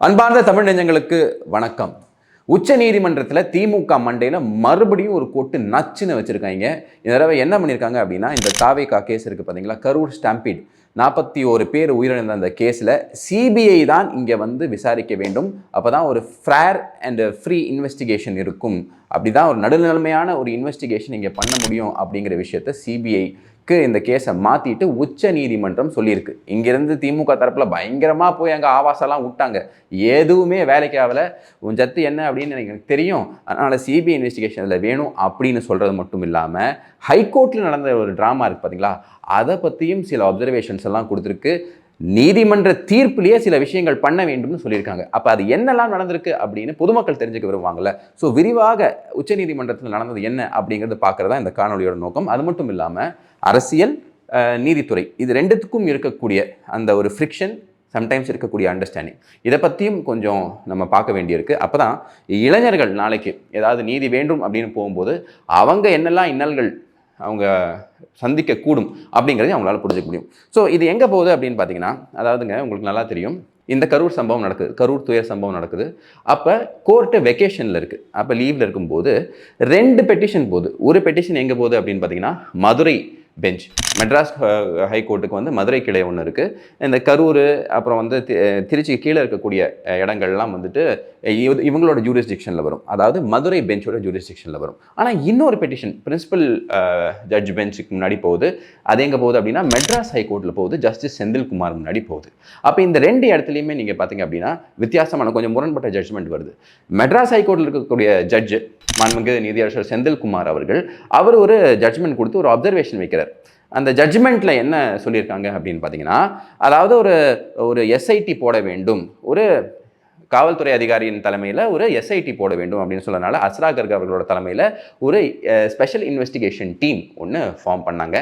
அன்பார்ந்த தமிழ் நெஞ்சங்களுக்கு வணக்கம். உச்ச நீதிமன்றத்தில் திமுக மண்டையில் மறுபடியும் ஒரு கோட்டு நச்சுன்னு வச்சுருக்காங்க. இந்த தடவை என்ன பண்ணியிருக்காங்க அப்படின்னா இந்த தாவேகா கேஸ் இருக்குது பார்த்தீங்களா கரூர் ஸ்டாம்பீட். நாற்பத்தி ஒரு பேர் உயிரிழந்த அந்த கேஸில் சிபிஐ தான் இங்கே வந்து விசாரிக்க வேண்டும். அப்போ தான் ஒரு ஃபேர் அண்ட் ஃப்ரீ இன்வெஸ்டிகேஷன் இருக்கும். அப்படி தான் ஒரு நடுநிலைமையான ஒரு இன்வெஸ்டிகேஷன் இங்கே பண்ண முடியும் அப்படிங்கிற விஷயத்த சிபிஐ இந்த கேஸை மாற்றிட்டு உச்ச நீதிமன்றம் சொல்லியிருக்கு. இங்கேருந்து திமுக தரப்பில் பயங்கரமாக போய் அங்கே ஆவாசெல்லாம் விட்டாங்க. எதுவுமே வேலைக்கு ஆகலை. உன் ஜத்து என்ன அப்படின்னு எனக்கு தெரியும். அதனால் சிபிஐ இன்வெஸ்டிகேஷனில் வேணும் அப்படின்னு சொல்கிறது மட்டும் இல்லாமல் ஹைகோர்ட்டில் நடந்த ஒரு ட்ராமா இருக்குது பார்த்தீங்களா அதை பற்றியும் சில அப்சர்வேஷன்ஸ் எல்லாம் கொடுத்துருக்கு. நீதிமன்ற தீர்ப்பிலேயே சில விஷயங்கள் பண்ண வேண்டும்னு சொல்லியிருக்காங்க. அப்போ அது என்னெல்லாம் நடந்திருக்கு அப்படின்னு பொதுமக்கள் தெரிஞ்சுக்க விரும்புவாங்கல்ல. ஸோ விரிவாக உச்சநீதிமன்றத்தில் நடந்தது என்ன அப்படிங்கிறது பார்க்குறதா இந்த காணொலியோட நோக்கம். அது மட்டும் இல்லாமல் அரசியல் நீதித்துறை. இது ரெண்டுத்துக்கும் இருக்கக்கூடிய அந்த ஒரு ஃப்ரிக்ஷன் சம்டைம்ஸ் இருக்கக்கூடிய அண்டர்ஸ்டாண்டிங் இதை பற்றியும் கொஞ்சம் நம்ம பார்க்க வேண்டியிருக்கு. அப்போ தான் இளைஞர்கள் நாளைக்கு ஏதாவது நீதி வேண்டும் அப்படின்னு போகும்போது அவங்க என்னெல்லாம் இன்னல்கள் அவங்க சந்திக்கக்கூடும் அப்படிங்கிறதையும் அவங்களால புரிஞ்சுக்க முடியும். ஸோ இது எங்கே போகுது அப்படின்னு பார்த்தீங்கன்னா அதாவதுங்க உங்களுக்கு நல்லா தெரியும். இந்த கரூர் சம்பவம் நடக்குது. கரூர் துயர் சம்பவம் நடக்குது. அப்போ கோர்ட்டு வெக்கேஷனில் இருக்குது அப்போ லீவில் இருக்கும்போது ரெண்டு பெட்டிஷன் போகுது. ஒரு பெட்டிஷன் எங்கே போகுது அப்படின்னு பார்த்தீங்கன்னா மதுரை பெஞ்ச் மெட்ராஸ் ஹைகோர்ட்டுக்கு வந்து மதுரை கிளை ஒன்று இருக்குது இந்த கரூர் அப்புறம் வந்து தி- திருச்சி கீழே இருக்கக்கூடிய இடங்கள்லாம் வந்துட்டு இவங்களோட ஜூரிஸ்டிக்ஷனில் வரும். அதாவது மதுரை பெஞ்சோட ஜூரிஸ்டிக்ஷனில் வரும். ஆனால் இன்னொரு பெட்டிஷன் பிரின்சிபல் ஜட்ஜ் பெஞ்சுக்கு முன்னாடி போகுது. அது எங்கே போகுது அப்படின்னா மெட்ராஸ் ஹைகோர்ட்டில் போகுது ஜஸ்டிஸ் செந்தில்குமார் முன்னாடி போகுது. அப்போ இந்த ரெண்டு இடத்துலையுமே நீங்கள் பார்த்தீங்க அப்படின்னா வித்தியாசமான கொஞ்சம் முரண்பட்ட ஜட்ஜ்மெண்ட் வருது. மெட்ராஸ் ஹைகோர்ட்டில் இருக்கக்கூடிய ஜட்ஜு மாண்புமிகு நீதியரசர் செந்தில்குமார் அவர்கள் அவர் ஒரு ஜட்ஜ்மெண்ட் கொடுத்து ஒரு அப்சர்வேஷன் வைக்கிறார். அந்த ஜட்ஜ்மெண்ட்டில் என்ன சொல்லியிருக்காங்க அப்படின்னு பார்த்தீங்கன்னா அதாவது ஒரு ஒரு எஸ்ஐடி போட வேண்டும். ஒரு காவல்துறை அதிகாரியின் தலைமையில் ஒரு எஸ்ஐடி போட வேண்டும் அப்படின்னு சொன்னனால அஸ்ரா கர்க் அவர்களோட தலைமையில் ஒரு ஸ்பெஷல் இன்வெஸ்டிகேஷன் டீம் ஒன்று ஃபார்ம் பண்ணாங்க.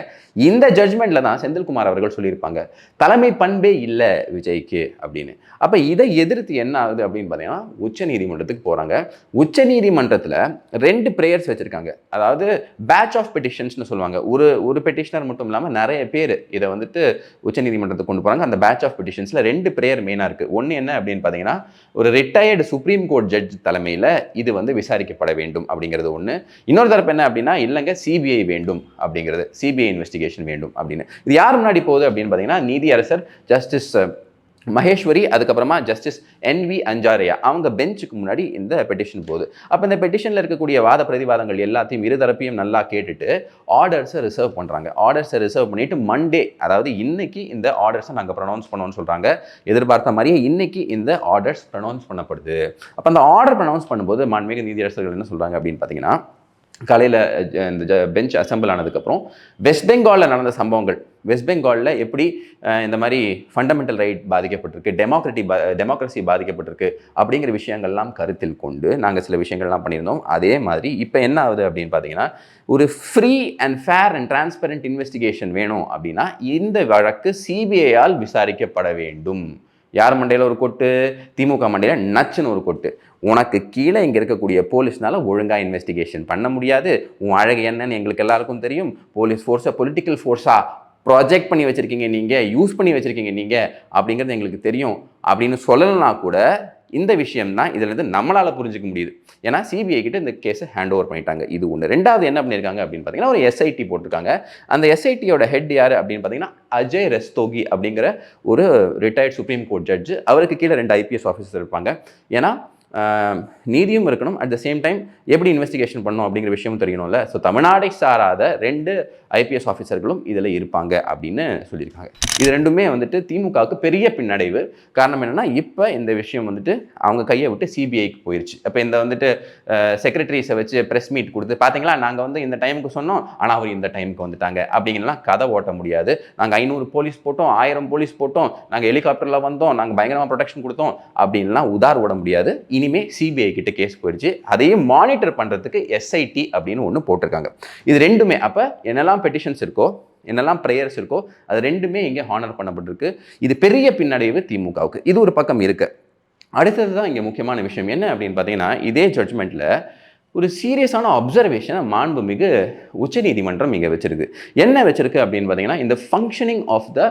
இந்த ஜட்ஜ்மெண்ட்டில் தான் செந்தில்குமார் அவர்கள் சொல்லியிருப்பாங்க தலைமை பண்பே இல்லை விஜய்க்கு அப்படின்னு. அப்போ இதை எதிர்த்து என்ன ஆகுது அப்படின்னு பார்த்தீங்கன்னா உச்ச நீதிமன்றத்துக்கு போகிறாங்க உச்ச நீதிமன்றத்தில் ரெண்டு ப்ரேயர்ஸ் வச்சுருக்காங்க. அதாவது பேட்ச் ஆஃப் பெட்டிஷன்ஸ்னு சொல்லுவாங்க. ஒரு ஒரு பெட்டிஷனர் மட்டும் இல்லாமல் நிறைய பேர் இதை வந்துட்டு உச்ச நீதிமன்றத்துக்கு கொண்டு போகிறாங்க அந்த பேட்ச் ஆஃப் பெட்டிஷன்ஸில் ரெண்டு ப்ரேயர் மெயினாக இருக்குது ஒன்று என்ன அப்படின்னு பார்த்தீங்கன்னா ஒரு ரிட்டையர்டு சுப்ரீம் கோர்ட் ஜட்ஜ் தலைமையில் இது வந்து விசாரிக்கப்பட வேண்டும் அப்படிங்கிறது ஒன்று இன்னொரு தரப்பு என்ன அப்படின்னா இல்லைங்க சிபிஐ வேண்டும் அப்படிங்கிறது சிபிஐ இன்வெஸ்டிகேஷன் வேண்டும் அப்படின்னு. இது யார் முன்னாடி போகுது அப்படின்னு பார்த்தீங்கன்னா நீதியரசர் ஜஸ்டிஸ் மகேஸ்வரி அதுக்கப்புறமா ஜஸ்டிஸ் என் வி அஞ்சாரியா. அவங்க பெஞ்சுக்கு முன்னாடி இந்த பெட்டிஷன் போகுது. அப்போ இந்த பெட்டிஷனில் இருக்கக்கூடிய வாத பிரதிவாதங்கள் எல்லாத்தையும் இருதரப்பையும் நல்லா கேட்டுட்டு ஆர்டர்ஸை ரிசர்வ் பண்ணுறாங்க ஆர்டர்ஸை ரிசர்வ் பண்ணிவிட்டு மண்டே அதாவது இன்னைக்கு இந்த ஆர்டர்ஸை நாங்கள் ப்ரொனவுன்ஸ் பண்ணுவோம்னு சொல்கிறாங்க எதிர்பார்த்த மாதிரியே இன்னைக்கு இந்த ஆர்டர்ஸ் ப்ரொனவுன்ஸ் பண்ணப்படுது. அப்போ அந்த ஆர்டர் ப்ரொனவுன்ஸ் பண்ணும்போது மாண்புமிகு நீதியரசர்கள் என்ன சொல்கிறாங்க அப்படின்னு பார்த்தீங்கன்னா காலையில் இந்த பெஞ்ச் அசெம்பிள் ஆனதுக்கப்புறம் வெஸ்ட் பெங்காலில் நடந்த சம்பவங்கள். வெஸ்ட் பெங்காலில் எப்படி இந்த மாதிரி ஃபண்டமெண்டல் ரைட் பாதிக்கப்பட்டிருக்கு டெமோக்ரட்டி பா டெமோக்ரஸி பாதிக்கப்பட்டிருக்கு அப்படிங்கிற விஷயங்கள்லாம் கருத்தில் கொண்டு நாங்கள் சில விஷயங்கள்லாம் பண்ணியிருந்தோம். அதே மாதிரி இப்போ என்ன ஆகுது அப்படின்னு பார்த்தீங்கன்னா ஒரு free and fair and transparent investigation வேணும் அப்படின்னா இந்த வழக்கு சிபிஐயால் விசாரிக்கப்பட வேண்டும். யார் மண்டையில் ஒரு கொட்டு? திமுக மண்டையில் நச்சுன்னு ஒரு கொட்டு. உனக்கு கீழே இங்கே இருக்கக்கூடிய போலீஸ்னால ஒழுங்காக இன்வெஸ்டிகேஷன் பண்ண முடியாது. உன் அழகு என்னன்னு எங்களுக்கு எல்லாருக்கும் தெரியும். போலீஸ் ஃபோர்ஸை பொலிட்டிக்கல் ஃபோர்ஸாக ப்ராஜெக்ட் பண்ணி வச்சுருக்கீங்க நீங்கள் யூஸ் பண்ணி வச்சுருக்கீங்க நீங்கள் அப்படிங்கிறது எங்களுக்கு தெரியும். அப்படின்னு சொல்லலைன்னா கூட இந்த விஷயம் தான் இதுலேருந்து நம்மளால் புரிஞ்சிக்க முடியுது. ஏன்னா சிபிஐ கிட்ட இந்த கேஸை ஹேண்ட் ஓவர் பண்ணிட்டாங்க. இது ஒன்று ரெண்டாவது என்ன பண்ணியிருக்காங்க அப்படின்னு பார்த்தீங்கன்னா ஒரு எஸ்ஐடி போட்டிருக்காங்க. அந்த எஸ்ஐடியோட ஹெட் யார் அப்படின்னு பார்த்தீங்கன்னா அஜய் ரெஸ்தோகி அப்படிங்கிற ஒரு ரிட்டையர்ட் சுப்ரீம் கோர்ட் ஜட்ஜு அவருக்கு கீழே ரெண்டு ஐபிஎஸ் ஆஃபீஸர் இருப்பாங்க. ஏன்னா நீதியும் இருக்கணும். அட் த சேம் டைம் எப்படி இன்வெஸ்டிகேஷன் பண்ணணும் அப்படிங்கிற விஷயமும் தெரியணும்ல. ஸோ தமிழ்நாடை சாராத ரெண்டு ஐபிஎஸ் ஆஃபீஸர்களும் இதில் இருப்பாங்க அப்படின்னு சொல்லியிருக்காங்க. இது ரெண்டுமே வந்துட்டு திமுகவுக்கு பெரிய பின்னடைவு. காரணம் என்னென்னா இப்போ இந்த விஷயம் வந்துட்டு அவங்க கையை விட்டு சிபிஐக்கு போயிடுச்சு அப்போ இந்த வந்துட்டு செக்ரட்டரிஸை வச்சு ப்ரெஸ் மீட் கொடுத்து பார்த்தீங்களா நாங்கள் வந்து இந்த டைமுக்கு சொன்னோம். ஆனால் அவர் இந்த டைமுக்கு வந்துட்டாங்க. அப்படிங்கலாம் கதை ஓட்ட முடியாது. நாங்கள் ஐநூறு போலீஸ் போட்டோம் ஆயிரம் போலீஸ் போட்டோம். நாங்கள் ஹெலிகாப்டரில் வந்தோம். நாங்கள் பயங்கரமாக ப்ரொடெக்ஷன் கொடுத்தோம். அப்படின்லாம் உதார் ஓட முடியாது. இனிமேல் சிபிஐ கிட்ட கேஸ் போயிடுச்சு. அதையும் மானிட்டர் பண்ணுறதுக்கு எஸ்ஐடி அப்படின்னு ஒன்று போட்டிருக்காங்க. இது ரெண்டுமே அப்போ என்னெல்லாம் பெட்டிஷன்ஸ் இருக்கோ என்னெல்லாம் ப்ரேயர்ஸ் இருக்கோ அது ரெண்டுமே இங்கே ஹானர் பண்ணப்பட்டிருக்கு. இது பெரிய பின்னடைவு திமுகவுக்கு. இது ஒரு பக்கம் இருக்கு. அடுத்தது தான் இங்கே முக்கியமான விஷயம் என்ன அப்படின்னு பார்த்தீங்கன்னா இதே ஜட்ஜ்மெண்ட்டில் ஒரு சீரியஸான அப்சர்வேஷனை மாண்புமிகு உச்சநீதிமன்றம் இங்கே வச்சிருக்கு. என்ன வச்சிருக்கு அப்படின்னு பார்த்தீங்கன்னா இந்த ஃபங்க்ஷனிங் ஆஃப் த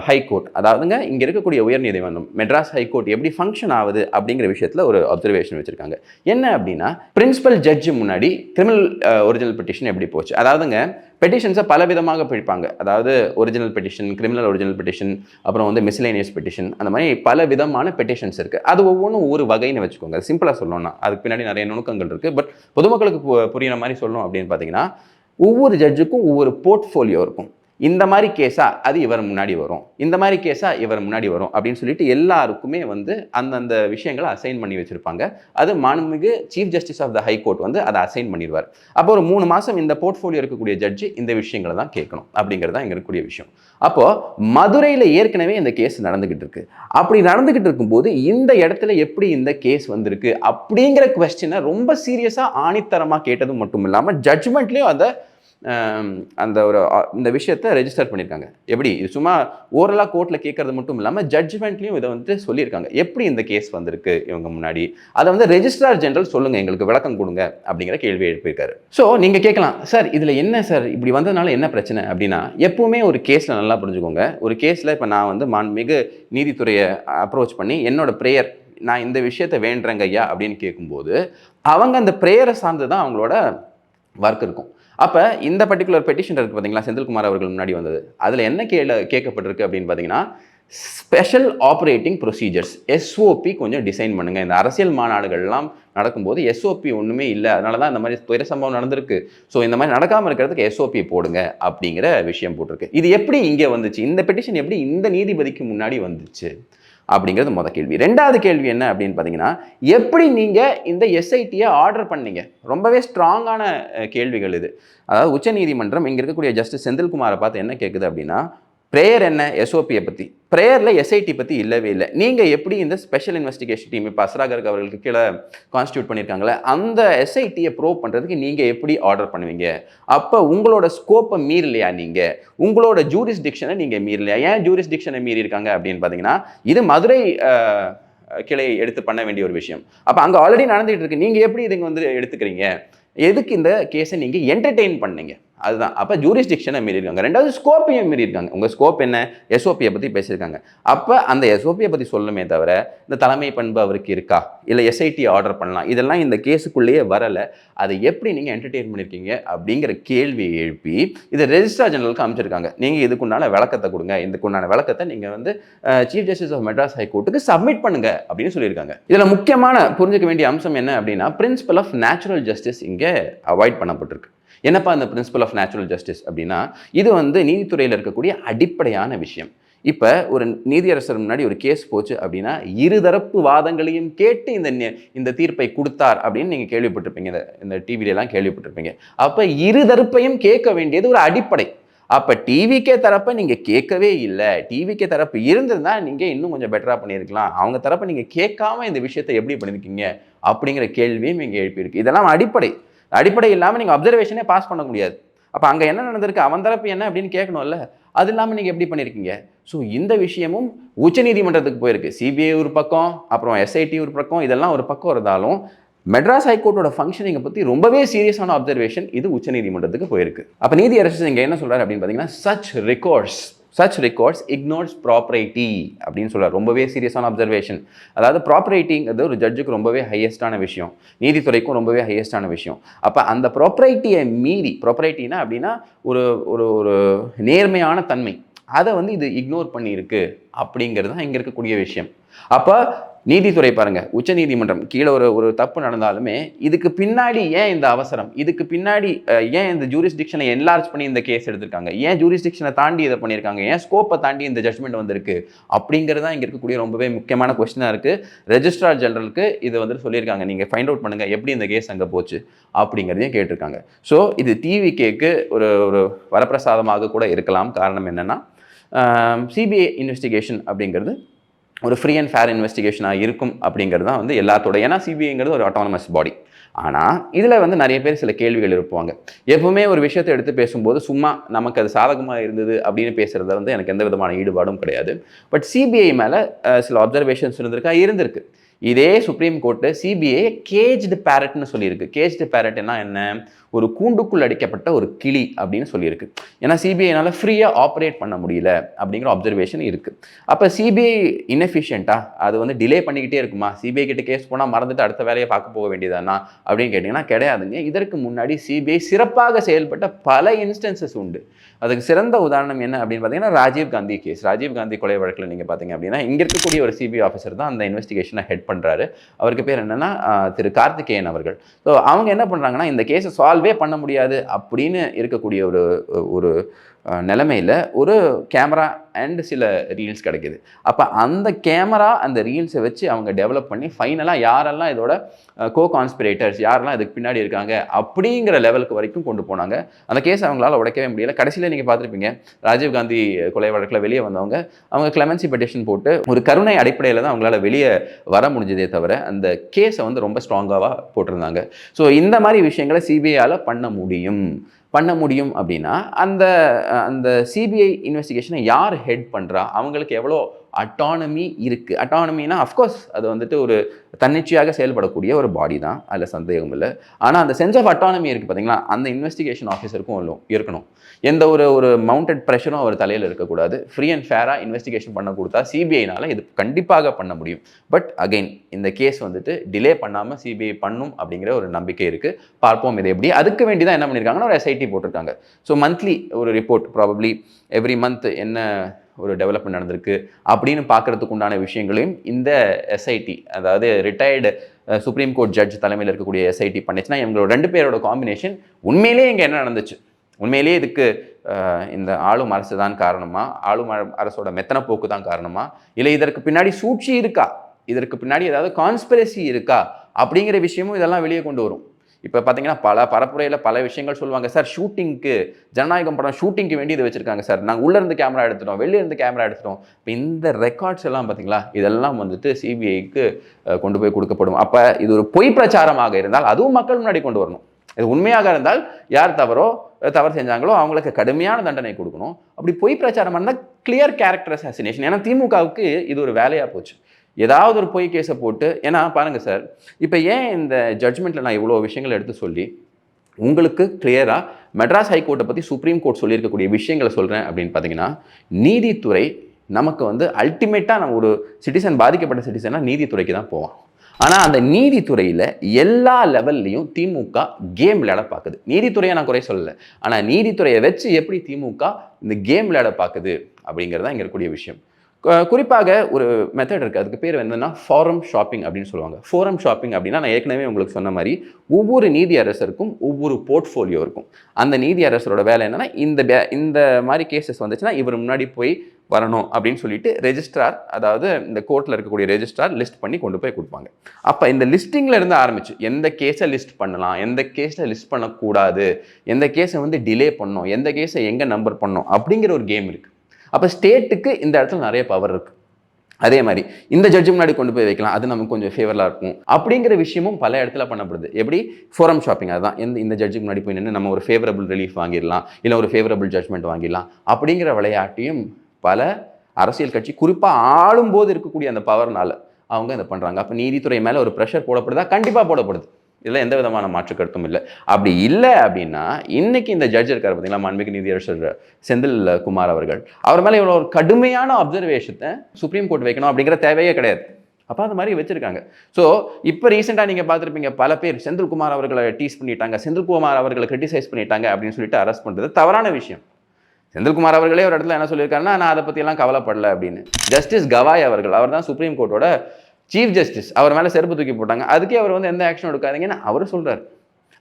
ஹைகோர்ட் அதாவதுங்க இங்கே இருக்கக்கூடிய உயர்நீதிமன்றம் மெட்ராஸ் ஹைகோர்ட் எப்படி ஃபங்க்ஷன் ஆகுது அப்படிங்கிற விஷயத்தில் ஒரு அப்சர்வேஷன் வச்சுருக்காங்க. என்ன அப்படின்னா பிரின்சிபல் ஜட்ஜு முன்னாடி கிரிமினல் ஒரிஜினல் பெட்டிஷன் எப்படி போச்சு? அதாவதுங்க பெட்டிஷன்ஸை பல விதமாக பிரிப்பாங்க. அதாவது original petition criminal original petition அப்புறம் வந்து மிஸ்லேனியஸ் பெட்டிஷன் அந்த மாதிரி பல விதமான பெட்டிஷன்ஸ் இருக்குது அது ஒவ்வொன்றும் ஒரு வகைன்னு வச்சுக்கோங்க. சிம்பிளாக சொல்லணும்னா அதுக்கு பின்னாடி நிறைய நுணுக்கங்கள் இருக்குது பட் பொதுமக்களுக்கு பு- புரியுற மாதிரி சொல்லணும் அப்படின்னு பார்த்தீங்கன்னா ஒவ்வொரு ஜட்ஜுக்கும் ஒவ்வொரு போர்ட்ஃபோலியோ இருக்கும். இந்த மாதிரி கேஸா அது இவர் முன்னாடி வரும். இந்த மாதிரி கேஸா இவர் முன்னாடி வரும் அப்படின்னு சொல்லிட்டு எல்லாருக்குமே வந்து அந்தந்த விஷயங்களை அசைன் பண்ணி வச்சிருப்பாங்க. அது மாண்புமிகு chief justice of the high court வந்து அதை அசைன் பண்ணிடுவார். அப்போ ஒரு மூணு மாசம் இந்த போர்ட்ஃபோலியோ இருக்கக்கூடிய ஜட்ஜி இந்த விஷயங்களை தான் கேட்கணும் அப்படிங்கிறது தான் இங்க இருக்கக்கூடிய விஷயம். அப்போ மதுரையில் ஏற்கனவே இந்த கேஸ் நடந்துகிட்டு இருக்கு. அப்படி நடந்துகிட்டு இருக்கும்போது இந்த இடத்துல எப்படி இந்த கேஸ் வந்திருக்கு அப்படிங்கிற கொஸ்டினை ரொம்ப சீரியஸாக ஆணித்தரமாக கேட்டது மட்டும் இல்லாமல் ஜட்ஜ்மெண்ட்லேயும் அதை அந்த ஒரு இந்த விஷயத்தை ரெஜிஸ்டர் பண்ணியிருக்காங்க எப்படி? இது சும்மா ஓரலாக கோர்ட்டில் கேட்கறது மட்டும் இல்லாமல் ஜட்ஜ்மெண்ட்லையும் இதை வந்து சொல்லியிருக்காங்க. எப்படி இந்த கேஸ் வந்திருக்கு இவங்க முன்னாடி? அதை வந்து ரெஜிஸ்ட்ரார் ஜெனரல் சொல்லுங்கள் எங்களுக்கு விளக்கம் கொடுங்க அப்படிங்கிற கேள்வி எழுப்பியிருக்காரு. ஸோ நீங்கள் கேட்கலாம் சார் இதில் என்ன சார்? இப்படி வந்ததுனால என்ன பிரச்சனை? அப்படின்னா எப்பவுமே ஒரு கேஸில் நல்லா புரிஞ்சுக்கோங்க. ஒரு கேஸில் இப்போ நான் வந்து மாண்புமிகு நீதித்துறையை அப்ரோச் பண்ணி என்னோட ப்ரேயர் நான் இந்த விஷயத்தை வேண்டுறேங்க ஐயா அப்படின்னு கேட்கும்போது அவங்க அந்த ப்ரேயரை சார்ந்து தான் அவங்களோட ஒர்க் இருக்கும். அப்போ இந்த பர்டிகுலர் பெட்டிஷன் இருக்குது பார்த்தீங்களா செந்தில்குமார் அவர்கள் முன்னாடி வந்தது. அதில் என்ன கேள கேட்கப்பட்டிருக்கு அப்படின்னு பார்த்தீங்கன்னா ஸ்பெஷல் ஆப்ரேட்டிங் ப்ரொசீஜர்ஸ் எஸ்ஓபி கொஞ்சம் டிசைன் பண்ணுங்கள் இந்த அரசியல் மாநாடுகள்லாம் நடக்கும்போது எஸ்ஓபி ஒன்றுமே இல்லை. அதனால தான் இந்த மாதிரி துயர சம்பவம் நடந்திருக்கு. ஸோ இந்த மாதிரி நடக்காமல் இருக்கிறதுக்கு எஸ்ஓபி போடுங்க அப்படிங்கிற விஷயம் போட்டிருக்கு. இது எப்படி இங்கே வந்துச்சு? இந்த பெட்டிஷன் எப்படி இந்த நீதிபதிக்கு முன்னாடி வந்துச்சு? அப்படிங்கிறது மொதல் கேள்வி. ரெண்டாவது கேள்வி என்ன அப்படின்னு பார்த்தீங்கன்னா எப்படி நீங்கள் இந்த எஸ்ஐடியை ஆர்டர் பண்ணீங்க? ரொம்பவே ஸ்ட்ராங்கான கேள்விகள் இது. அதாவது உச்சநீதிமன்றம் இங்கே இருக்கக்கூடிய ஜஸ்டிஸ் செந்தில்குமாரை பார்த்து என்ன கேட்குது அப்படின்னா ப்ரேயர் என்ன? எஸ்ஓபியை பற்றி ப்ரேயரில் எஸ்ஐடி பற்றி இல்லவே இல்லை. நீங்கள் எப்படி இந்த ஸ்பெஷல் இன்வெஸ்டிகேஷன் டீம் இப்போ அஸ்ராகர்க் அவர்களுக்கு கீழே கான்ஸ்டியூட் பண்ணியிருக்காங்களே அந்த எஸ்ஐடியை ப்ரூவ் பண்ணுறதுக்கு நீங்கள் எப்படி ஆர்டர் பண்ணுவீங்க? அப்போ உங்களோட ஸ்கோப்பை மீறலையா நீங்கள் உங்களோட ஜூரிஸ்டிக்ஷனை நீங்கள் மீறலையா? ஏன் ஜூரிஸ்டிக்ஷனை மீறி இருக்காங்க அப்படின்னு பார்த்தீங்கன்னா இது மதுரை கிளையை கிளை எடுத்து பண்ண வேண்டிய ஒரு விஷயம். அப்போ அங்கே ஆல்ரெடி நடந்துகிட்டு இருக்கு. நீங்கள் எப்படி இதுங்க வந்து எடுத்துக்கிறீங்க? எதுக்கு இந்த கேஸை நீங்கள் என்டர்டெயின் பண்ணீங்க? அதுதான். அப்போ ஜூரிஸ்டிக்ஷனை மீறியிருக்காங்க. ரெண்டாவது ஸ்கோப்பையும் மீறியிருக்காங்க. உங்கள் ஸ்கோப் என்ன? எஸ்ஓபியை பற்றி பேசியிருக்காங்க. அப்போ அந்த எஸ்ஓபியை பற்றி சொல்லுமே தவிர இந்த தலைமை பண்பு அவருக்கு இருக்கா? இல்லை எஸ்ஐடி ஆர்டர் பண்ணலாம். இதெல்லாம் இந்த கேஸுக்குள்ளேயே வரலை. அதை எப்படி நீங்கள் என்டர்டெயின் பண்ணியிருக்கீங்க? அப்படிங்கிற கேள்வியை எழுப்பி இதை ரெஜிஸ்ட்ரார் ஜெனரலுக்கு அமைச்சிருக்காங்க நீங்கள் இதுக்குண்டான விளக்கத்தை கொடுங்க. இதுக்குண்டான விளக்கத்தை நீங்கள் வந்து சீஃப் ஜஸ்டிஸ் ஆஃப் மெட்ராஸ் ஹைகோர்ட்டுக்கு சப்மிட் பண்ணுங்க அப்படின்னு சொல்லியிருக்காங்க. இதில் முக்கியமான புரிஞ்சுக்க வேண்டிய அம்சம் என்ன அப்படின்னா பிரின்சிபல் ஆஃப் நேச்சுரல் ஜஸ்டிஸ் இங்கே அவாய்ட் பண்ணப்பட்டிருக்கு. என்னப்பா இந்த பிரின்சிபல் ஆஃப் நேச்சுரல் ஜஸ்டிஸ் அப்படின்னா இது வந்து நீதித்துறையில் இருக்கக்கூடிய அடிப்படையான விஷயம். இப்போ ஒரு நீதியரசர் முன்னாடி ஒரு கேஸ் போச்சு அப்படின்னா இருதரப்பு வாதங்களையும் கேட்டு இந்த இந்த தீர்ப்பை கொடுத்தார் அப்படின்னு நீங்கள் கேள்விப்பட்டிருப்பீங்க. இந்த இந்த டிவிலெலாம் கேள்விப்பட்டிருப்பீங்க. அப்போ இருதரப்பையும் கேட்க வேண்டியது ஒரு அடிப்படை. அப்போ டிவிக்கே தரப்பை நீங்கள் கேட்கவே இல்லை. டிவிக்கே தரப்பு இருந்திருந்தால் நீங்கள் இன்னும் கொஞ்சம் பெட்டராக பண்ணியிருக்கலாம். அவங்க தரப்பை நீங்கள் கேட்காம இந்த விஷயத்தை எப்படி பண்ணியிருக்கீங்க அப்படிங்கிற கேள்வியும் இங்கே எழுப்பியிருக்கு. இதெல்லாம் அடிப்படை. அடிப்படை இல்லாமல் நீங்கள் அப்சர்வேஷனே பாஸ் பண்ண முடியாது. அப்போ அங்கே என்ன நடந்திருக்கு? அவன் தரப்பு என்ன அப்படின்னு கேட்கணும்ல? அது இல்லாமல் நீங்கள் எப்படி பண்ணியிருக்கீங்க ஸோ இந்த விஷயமும் உச்சநீதிமன்றத்துக்கு போயிருக்கு. சிபிஐ ஒரு பக்கம் அப்புறம் எஸ்ஐடி ஒரு பக்கம் இதெல்லாம் ஒரு பக்கம் இருந்தாலும் மெட்ராஸ் ஹைகோர்ட்டோட ஃபங்க்ஷனிங்கை பற்றி ரொம்பவே சீரியஸான அப்சர்வேஷன் இது உச்சநீதிமன்றத்துக்கு போயிருக்கு. அப்போ நீதி அரசு இங்கே என்ன சொல்கிறாரு அப்படின்னு பார்த்தீங்கன்னா such records such records ignores propriety அப்படின்னு சொல்கிறார் ரொம்பவே சீரியஸான அப்சர்வேஷன் அதாவது ப்ராப்பரைட்டிங்கிறது ஒரு ஜட்ஜுக்கு ரொம்பவே ஹையஸ்டான விஷயம். நீதித்துறைக்கும் ரொம்பவே ஹையஸ்டான விஷயம். அப்போ அந்த ப்ராப்பரைட்டியை மீறி ப்ராப்பரைட்டினா அப்படின்னா ஒரு ஒரு ஒரு நேர்மையான தன்மை. அதை வந்து இது இக்னோர் பண்ணியிருக்கு அப்படிங்கிறது தான் இங்கே இருக்கக்கூடிய விஷயம். அப்போ நீதித்துறை பாருங்க உச்சநீதிமன்றம் கீழே ஒரு ஒரு தப்பு நடந்தாலுமே இதுக்கு பின்னாடி ஏன் இந்த அவசரம்? இதுக்கு பின்னாடி ஏன் இந்த ஜூரிஸ்டிக்ஷனை என்லார்ஜ் பண்ணி இந்த கேஸ் எடுத்திருக்காங்க? ஏன் ஜூரிஸ்டிக்ஷனை தாண்டி இதை பண்ணியிருக்காங்க? ஏன் ஸ்கோப்பை தாண்டி இந்த ஜட்மெண்ட் வந்திருக்கு? அப்படிங்கிறது தான் இங்கே இருக்கக்கூடிய ரொம்பவே முக்கியமான கொஸ்டினாக இருக்குது ரெஜிஸ்ட்ரார் ஜெனரலுக்கு இதை வந்துட்டு சொல்லியிருக்காங்க. நீங்கள் ஃபைண்ட் அவுட் பண்ணுங்கள் எப்படி இந்த கேஸ் அங்கே போச்சு? அப்படிங்கிறதையும் கேட்டிருக்காங்க. ஸோ இது டிவிகேக்கு ஒரு ஒரு வரப்பிரசாதமாக கூட இருக்கலாம். காரணம் என்னென்னா சிபிஐ இன்வெஸ்டிகேஷன் அப்படிங்கிறது ஒரு ஃப்ரீ அண்ட் ஃபேர் இன்வெஸ்டிகேஷனாக இருக்கும் அப்படிங்கிறது தான் வந்து எல்லாத்தோட ஏன்னா சிபிஐங்கிறது ஒரு ஆட்டானமஸ் பாடி ஆனால் இதில் வந்து நிறைய பேர் சில கேள்விகள் இருப்பாங்க. எப்பவுமே ஒரு விஷயத்தை எடுத்து பேசும்போது சும்மா நமக்கு அது சாதகமாக இருந்தது அப்படின்னு பேசுகிறத வந்து எனக்கு எந்த விதமான ஈடுபாடும் கிடையாது. பட் சிபிஐ மேலே சில அப்சர்வேஷன்ஸ் இருந்திருக்கா? இருந்திருக்கு. இதே சுப்ரீம் கோர்ட்டு சிபிஐ கேஜ்டு பேரட்னு சொல்லியிருக்கு. கேஜ்டு பேரட்னா என்ன? ஒரு கூண்டுக்குள் அடிக்கப்பட்ட ஒரு கிளி அப்படின்னு சொல்லியிருக்கு. ஏன்னா சிபிஐனால ஃப்ரீயாக ஆப்ரேட் பண்ண முடியல அப்படிங்கிற அப்சர்வேஷன் இருக்குது அப்போ சிபிஐ இன்எஃபிஷியண்ட்டா அது வந்து டிலே பண்ணிக்கிட்டே இருக்குமா? சிபிஐ கிட்ட கேஸ் போனால் மறந்துட்டு அடுத்த வேலையை பார்க்க போக வேண்டியதானா? அப்படின்னு கேட்டிங்கன்னா கிடையாதுங்க. இதற்கு முன்னாடி சிபிஐ சிறப்பாக செயல்பட்ட பல இன்ஸ்டன்சஸ் உண்டு. அதுக்கு சிறந்த உதாரணம் என்ன அப்படின்னு பார்த்தீங்கன்னா ராஜீவ் காந்தி கேஸ் ராஜீவ் காந்தி கொலை வழக்கில் நீங்கள் பார்த்தீங்க அப்படின்னா இங்கே இருக்கக்கூடிய ஒரு சிபிஐ ஆஃபீஸர் தான் அந்த இன்வெஸ்டிகேஷனை ஹெட் பண்ணுறாரு அவருக்கு பேர் என்னன்னா திரு கார்த்திகேயன் அவர்கள். ஸோ அவங்க என்ன பண்ணுறாங்கன்னா இந்த கேஸை சால்வ் பண்ண முடியாது அப்படின்னு இருக்கக்கூடிய ஒரு ஒரு நிலமையில் ஒரு கேமரா அண்ட் சில ரீல்ஸ் கிடைக்கிது. அப்போ அந்த கேமரா அந்த ரீல்ஸை வச்சு அவங்க டெவலப் பண்ணி ஃபைனலாக யாரெல்லாம் இதோட கோ கான்ஸ்பிரேட்டர்ஸ் யாரெல்லாம் இதுக்கு பின்னாடி இருக்காங்க அப்படிங்கிற லெவலுக்கு வரைக்கும் கொண்டு போனாங்க. அந்த கேஸ் அவங்களால உடைக்கவே முடியல. கடைசியில் நீங்கள் பார்த்துருப்பீங்க ராஜீவ் காந்தி கொலை வழக்கில் வெளியே வந்தவங்க அவங்க கிளமன்சி பெட்டிஷன் போட்டு ஒரு கருணை அடிப்படையில் தான் அவங்களால வெளியே வர முடிஞ்சதே தவிர அந்த கேஸை வந்து ரொம்ப ஸ்ட்ராங்காக போட்டிருந்தாங்க. ஸோ இந்த மாதிரி விஷயங்களை சிபிஐயால் பண்ண முடியும். பண்ண முடியும் அப்படின்னா அந்த அந்த சிபிஐ இன்வெஸ்டிகேஷனை யார் ஹெட் பண்ணுறா அவங்களுக்கு எவ்வளோ அட்டானமி இருக்குது அட்டானமினா அஃப்கோர்ஸ் அது வந்துட்டு ஒரு தன்னிச்சையாக செயல்படக்கூடிய ஒரு பாடி தான். அதில் சந்தேகம் இல்லை ஆனால் அந்த சென்ஸ் ஆஃப் அட்டானமி இருக்குது பார்த்தீங்களா அந்த இன்வெஸ்டிகேஷன் ஆஃபீஸருக்கும் இருக்கணும். எந்த ஒரு ஒரு மவுண்டட் ப்ரெஷரும் அவர் தலையில் இருக்கக்கூடாது. ஃப்ரீ அண்ட் ஃபேராக இன்வெஸ்டிகேஷன் பண்ண கொடுத்தா சிபிஐனால இது கண்டிப்பாக பண்ண முடியும். பட் அகைன் இந்த கேஸ் வந்துட்டு டிலே பண்ணாமல் சிபிஐ பண்ணும் அப்படிங்கிற ஒரு நம்பிக்கை இருக்குது பார்ப்போம் இது எப்படி. அதுக்கு வேண்டி தான் என்ன பண்ணியிருக்காங்கன்னா ஒரு எஸ்ஐடி போட்டிருக்காங்க. ஸோ மந்த்லி ஒரு ரிப்போர்ட் ப்ராபப்ளி எவ்ரி மந்த் என்ன ஒரு டெவலப்மெண்ட் நடந்திருக்கு அப்படின்னு பார்க்கறதுக்கு உண்டான விஷயங்களையும் இந்த எஸ்ஐடி அதாவது ரிட்டையர்டு சுப்ரீம் கோர்ட் ஜட்ஜ் தலைமையில் இருக்கக்கூடிய எஸ்ஐடி பண்ணுச்சுன்னா இவங்களோட ரெண்டு பேரோட காம்பினேஷன் உண்மையிலேயே இங்கே என்ன நடந்துச்சு? உண்மையிலேயே இதுக்கு இந்த ஆளும் அரசு தான் காரணமா? ஆளும் அரசோட மெத்தன போக்கு தான் காரணமா? இல்லை இதற்கு பின்னாடி சூழ்ச்சி இருக்கா? இதற்கு பின்னாடி ஏதாவது கான்ஸ்பிரசி இருக்கா? அப்படிங்கிற விஷயமும் இதெல்லாம் வெளியே கொண்டு வரும். இப்போ பார்த்தீங்கன்னா பல பரப்புரையில் பல விஷயங்கள் சொல்லுவாங்க. சார் ஷூட்டிங்க்கு ஜனநாயகம் படம் ஷூட்டிங்க்கு வேண்டி இது வச்சிருக்காங்க சார். நாங்கள் உள்ளே இருந்து கேமரா எடுத்துட்டோம் வெளியேருந்து கேமரா எடுத்துட்டோம். இப்போ இந்த ரெக்கார்ட்ஸ் எல்லாம் பார்த்தீங்களா இதெல்லாம் வந்துட்டு சிபிஐக்கு கொண்டு போய் கொடுக்கப்படும். அப்போ இது ஒரு பொய் பிரச்சாரமாக இருந்தால் அதுவும் மக்கள் முன்னாடி கொண்டு வரணும். இது உண்மையாக இருந்தால் யார் தவறோ தவறு செஞ்சாங்களோ அவங்களுக்கு கடுமையான தண்டனை கொடுக்கணும். அப்படி பொய் பிரச்சாரம் பண்ணால் கிளியர் கேரக்டர் அசாசினேஷன் ஏன்னா திமுகவுக்கு இது ஒரு வேலையாக போச்சு. ஏதாவது ஒரு பொய் கேஸை போட்டு ஏன்னா பாருங்கள் சார் இப்போ ஏன் இந்த ஜட்ஜ்மெண்ட்டில் நான் இவ்வளோ விஷயங்கள் எடுத்து சொல்லி உங்களுக்கு கிளியராக மெட்ராஸ் ஹைகோர்ட்டை பற்றி சுப்ரீம் கோர்ட் சொல்லியிருக்கக்கூடிய விஷயங்களை சொல்கிறேன் அப்படின்னு பார்த்தீங்கன்னா நீதித்துறை நமக்கு வந்து அல்டிமேட்டாக நம்ம ஒரு சிட்டிசன் பாதிக்கப்பட்ட சிட்டிசனாக நீதித்துறைக்கு தான் போவான். ஆனால் அந்த நீதித்துறையில் எல்லா லெவல்லையும் திமுக கேம் விளையாட பார்க்குது நீதித்துறையை நான் குறை சொல்லலை. ஆனால் நீதித்துறையை வச்சு எப்படி திமுக இந்த கேம் விளையாட பார்க்குது அப்படிங்கிறது தான் இங்கே இருக்கக்கூடிய விஷயம். குறிப்பாக ஒரு மெத்தட் இருக்குது அதுக்கு பேர் என்னன்னா ஃபாரம் ஷாப்பிங் அப்படின்னு சொல்லுவாங்க. ஃபோரம் ஷாப்பிங் அப்படின்னா நான் ஏற்கனவே உங்களுக்கு சொன்ன மாதிரி ஒவ்வொரு நீதி அரசருக்கும் ஒவ்வொரு போர்ட்ஃபோலியோ இருக்கும். அந்த நீதி அரசரோட வேலை என்னென்னா இந்த இந்த மாதிரி கேசஸ் வந்துச்சுன்னா இவர் முன்னாடி போய் வரணும் அப்படின்னு சொல்லிட்டு ரெஜிஸ்ட்ரார் அதாவது இந்த கோர்ட்டில் இருக்கக்கூடிய ரெஜிஸ்ட்ரார் லிஸ்ட் பண்ணி கொண்டு போய் கொடுப்பாங்க. அப்போ இந்த லிஸ்டிங்கில் இருந்து ஆரம்பிச்சு எந்த கேஸை லிஸ்ட் பண்ணலாம் எந்த கேஸில் லிஸ்ட் பண்ணக்கூடாது எந்த கேஸை வந்து டிலே பண்ணணும் எந்த கேஸை எங்கே நம்பர் பண்ணோம் அப்படிங்கிற ஒரு கேம் இருக்குது அப்போ ஸ்டேட்டுக்கு இந்த இடத்துல நிறைய பவர் இருக்குது அதே மாதிரி இந்த ஜட்ஜு முன்னாடி கொண்டு போய் வைக்கலாம் அது நமக்கு கொஞ்சம் ஃபேவரலாக இருக்கும். அப்படிங்கிற விஷயமும் பல இடத்துல பண்ணப்படுது. எப்படி? ஃபோரம் ஷாப்பிங் அதுதான். எந்த இந்த ஜட்ஜுக்கு முன்னாடி போய் நின்று நம்ம ஒரு ஃபேவரபிள் ரிலீஃப் வாங்கிடலாம் இல்லை ஒரு ஃபேவரபிள் ஜட்ஜ்மெண்ட் வாங்கிடலாம் அப்படிங்கிற விளையாட்டையும் பல அரசியல் கட்சி குறிப்பாக ஆளும்போது இருக்கக்கூடிய அந்த பவர்னால அவங்க இதை பண்ணுறாங்க அப்போ நீதித்துறை மேலே ஒரு ப்ரெஷர் போடப்படுதா? கண்டிப்பாக போடப்படுது. இதில் எந்த விதமான மாற்று கருத்தும் இல்லை. அப்படி இல்லை அப்படின்னா இன்னைக்கு இந்த ஜட்ஜ் இருக்கார் பார்த்தீங்களா? மாண்புமிகு நீதியரசர் செந்தில் குமார் அவர்கள். அவர் மேலே இவ்வளோ ஒரு கடுமையான அப்சர்வேஷத்தை சுப்ரீம் கோர்ட் வைக்கணும் அப்படிங்கிற தேவையே கிடையாது. அப்போ அது மாதிரி வச்சுருக்காங்க. ஸோ இப்போ ரீசெண்டாக நீங்கள் பார்த்துருப்பீங்க பல பேர் செந்தில்குமார் அவர்களை டீஸ் பண்ணிட்டாங்க செந்தில்குமார் அவர்களை கிரிட்டிசைஸ் பண்ணிட்டாங்க அப்படின்னு சொல்லிட்டு அரெஸ்ட் பண்ணுறது தவறான விஷயம். செந்தில்குமார் அவர்களே ஒரு இடத்துல என்ன சொல்லியிருக்காருன்னா நான் அதை பற்றியெல்லாம் கவலைப்படல அப்படின்னு. ஜஸ்டிஸ் கவாய் அவர்கள் அவர் தான் சுப்ரீம் கோர்ட்டோட சீஃப் ஜஸ்டிஸ் அவர் மேலே செருப்பு தூக்கி போட்டாங்க. அதுக்கே அவர் வந்து எந்த ஆக்ஷன் எடுக்காதீங்கன்னு அவர் சொல்கிறார்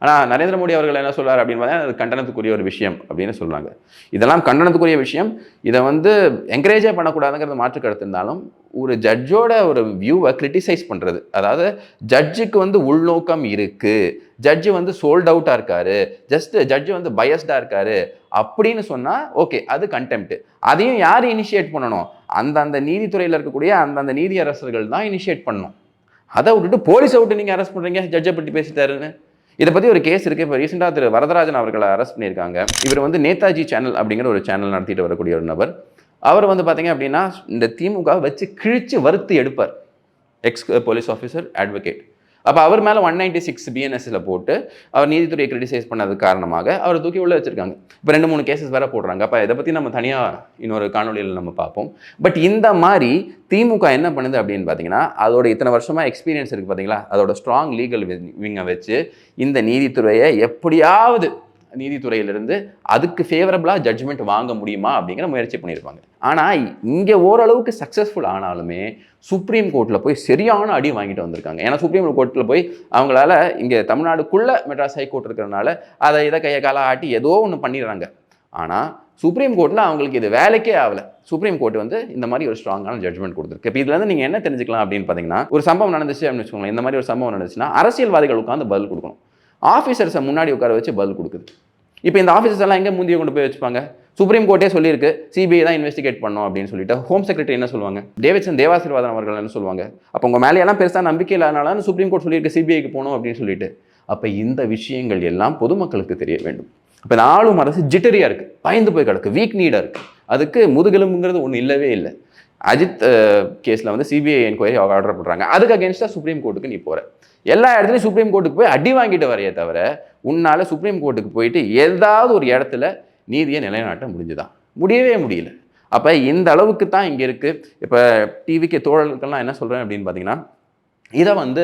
ஆனால் நரேந்திர மோடி அவர்கள் என்ன சொல்றாரு அப்படின்னு பார்த்தா அது கண்டனத்துக்குரிய ஒரு விஷயம் அப்படின்னு சொல்றாங்க. இதெல்லாம் கண்டனத்துக்குரிய விஷயம். இதை வந்து என்கரேஜே பண்ணக்கூடாதுங்கிறது மாற்று கருத்து இருந்தாலும் ஒரு ஜட்ஜோட ஒரு வியூவை கிரிட்டிசைஸ் பண்ணுறது அதாவது ஜட்ஜுக்கு வந்து உள்நோக்கம் இருக்குது ஜட்ஜு வந்து சோல்ட் அவுட்டாக இருக்காரு. ஜஸ்ட் ஜட்ஜு வந்து பயஸ்டாக இருக்காரு. அப்படின்னு சொன்னால் ஓகே அது கண்டெம்ட் அதையும் யார் இனிஷியேட் பண்ணணும்? அந்த அந்த நீதித்துறையில் இருக்கக்கூடிய அந்தந்த நீதி அரசர்கள் தான் இனிஷியேட் பண்ணணும். அதை விட்டுட்டு போலீஸை விட்டு நீங்கள் அரெஸ்ட் பண்ணுறீங்க ஜட்ஜை பற்றி பேசிட்டாருன்னு. இதை பற்றி ஒரு கேஸ் இருக்குது இப்போ ரீசெண்டாக திரு வரதராஜன் அவர்களை அரெஸ்ட் பண்ணியிருக்காங்க. இவர் வந்து நேதாஜி சேனல் அப்படிங்கிற ஒரு சேனல் நடத்திட்டு வரக்கூடிய ஒரு நபர். அவர் வந்து பார்த்தீங்க அப்படின்னா இந்த திமுக வச்சு கிழிச்சு வறுத்து எடுப்பார். எக்ஸ் போலீஸ் ஆஃபீஸர் அட்வொகேட் அப்போ அவர் மேலே ஒன் நைன்டி சிக்ஸ் பிஎன்எஸ்ல போட்டு அவர் நீதித்துறையை கிரிட்டிசைஸ் பண்ணது காரணமாக அவர் தூக்கி உள்ள வச்சிருக்காங்க. இப்போ ரெண்டு மூணு கேசஸ் வேற போடுறாங்க. அப்போ இதை பற்றி நம்ம தனியாக இன்னொரு காணொலியில் நம்ம பார்ப்போம். பட் இந்த மாதிரி திமுக என்ன பண்ணுது அப்படின்னு பார்த்தீங்கன்னா அதோட இத்தனை வருஷமாக எக்ஸ்பீரியன்ஸ் இருக்குது பார்த்தீங்களா அதோட ஸ்ட்ராங் லீகல் விங்கை வச்சு இந்த நீதித்துறையை எப்படியாவது நீதித்துறையிலிருந்து அதுக்கு ஃபேவரபுளாக ஜட்ஜ்மெண்ட் வாங்க முடியுமா அப்படிங்கிற முயற்சி பண்ணியிருப்பாங்க. ஆனால் இங்கே ஓரளவுக்கு சக்ஸஸ்ஃபுல் ஆனாலுமே சுப்ரீம் கோர்ட்டில் போய் சரியான அடி வாங்கிட்டு வந்திருக்காங்க. ஏன்னா சுப்ரீம் கோர்ட்டில் போய் அவங்களால இங்கே தமிழ்நாடுக்குள்ளே மெட்ராஸ் ஹைகோர்ட் இருக்கிறனால அதை இதை கையை கால ஆட்டி ஏதோ ஒன்று பண்ணிடுறாங்க. ஆனால் சுப்ரீம் கோர்ட்டில் அவங்களுக்கு இது வேலைக்கே ஆகலை. சுப்ரீம் கோர்ட் வந்து இந்த மாதிரி ஒரு ஸ்ட்ராங்கான ஜட்மெண்ட் கொடுத்துருக்கு. இப்போ இதுலேருந்து நீங்கள் என்ன தெரிஞ்சுக்கலாம் அப்படின்னு பார்த்தீங்கன்னா ஒரு சம்பவம் நடந்துச்சு அப்படின்னு வச்சுக்கோங்களேன். இந்த மாதிரி ஒரு சம்பவம் நடந்துச்சுன்னா அரசியல்வாதிகள் உட்காந்து பதில் கொடுக்கணும். ஆஃபீஸர்ஸை முன்னாடி உட்கார வச்சு பதில் கொடுக்குது. இப்போ இந்த ஆஃபீஸர்ஸ் எல்லாம் எங்கே முந்திய கொண்டு போய் வச்சுப்பாங்க? சுப்ரீம் கோர்ட்டே சொல்லியிருக்கு. சிபிஐ தான் இன்வெஸ்டிகேட் பண்ணோம் அப்படின்னு சொல்லிட்டு ஹோம் செக்ரட்டரி என்ன சொல்லுவாங்க? டேவிட்சன் தேவாசீர்வாதன் அவர்கள் என்ன சொல்லுவாங்க? அப்போ உங்கள் மேலேயெல்லாம் பெருசாக நம்பிக்கை இல்லாதனால சுப்ரீம் கோர்ட் சொல்லியிருக்கு சிபிஐக்கு போகணும் அப்படின்னு சொல்லிட்டு. அப்போ இந்த விஷயங்கள் எல்லாம் பொதுமக்களுக்கு தெரிய வேண்டும். இப்போ இந்த ஆளும் அரசு ஜிட்டரியாக இருக்குது பயந்து போய் கிடக்கு. வீக் நீடாக இருக்குது அதுக்கு முதுகெலும்புங்கிறது ஒன்றும் இல்லவே இல்லை. அஜித் கேஸில் வந்து சிபிஐ என்கொயரி ஆர்டர் பண்ணுறாங்க அதுக்கு அகேன்ஸ்டாக சுப்ரீம் கோர்ட்டுக்கு நீ போகிற எல்லா இடத்துலையும் சுப்ரீம் கோர்ட்டுக்கு போய் அடி வாங்கிட்டு வரையே தவிர உன்னால் சுப்ரீம் கோர்ட்டுக்கு போயிட்டு ஏதாவது ஒரு இடத்துல நீதியை நிலைநாட்ட முடிஞ்சுதான். முடியவே முடியல. அப்போ இந்த அளவுக்கு தான் இங்கே இருக்குது இப்போ டிவிக்கு தோழர்களுக்கெல்லாம் என்ன சொல்கிறேன் அப்படின்னு பார்த்தீங்கன்னா இதை வந்து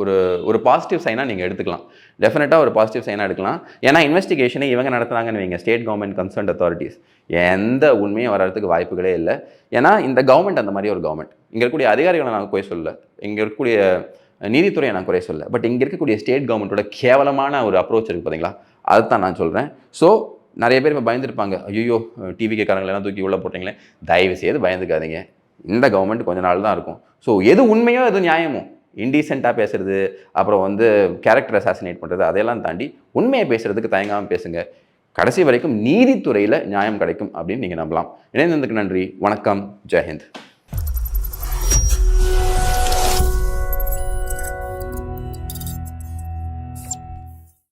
ஒரு ஒரு பாசிட்டிவ் சைனாக நீங்கள் எடுத்துக்கலாம். டெஃபினட்டாக ஒரு பாசிட்டிவ் சைனாக எடுக்கலாம். ஏன்னா இன்வெஸ்டிகேஷனை இவங்க நடத்துனாங்கன்னு வைங்க ஸ்டேட் கவர்மெண்ட் கன்சர்ன்ட் அத்தாரிட்டிஸ் எந்த உண்மையும் வர்றதுக்கு வாய்ப்புகளே இல்லை. ஏன்னா இந்த கவர்மெண்ட் அந்த மாதிரி ஒரு கவர்மெண்ட் இங்கே இருக்கக்கூடிய அதிகாரிகளை நான் குறை சொல்ல இங்கே இருக்கக்கூடிய நீதித்துறையை நான் குறை சொல்ல பட் இங்கே இருக்கக்கூடிய ஸ்டேட் கவர்மெண்ட்டோட கேவலமான ஒரு அப்ரோச் இருக்குது பார்த்தீங்களா அதுதான் நான் சொல்கிறேன் ஸோ நிறைய பேர் இப்போ பயந்துருப்பாங்க. ஐயோ டிவி எல்லாம் தூக்கி உள்ளே போட்டிங்களேன் தயவு செய்து பயந்துக்காதீங்க. இந்த கவர்மெண்ட் கொஞ்ச நாள் தான் இருக்கும். ஸோ எது உண்மையோ எது நியாயமோ இன்டீசெண்டாக பேசுறது அப்புறம் வந்து கேரக்டர் அசாசினேட் பண்ணுறது அதையெல்லாம் தாண்டி உண்மையை பேசுறதுக்கு தயங்காமல் பேசுங்க. கடைசி வரைக்கும் நீதித்துறையில் நியாயம் கிடைக்கும் அப்படின்னு நீங்கள் நம்பலாம். இணைந்ததுக்கு நன்றி. வணக்கம். ஜெயஹிந்த்.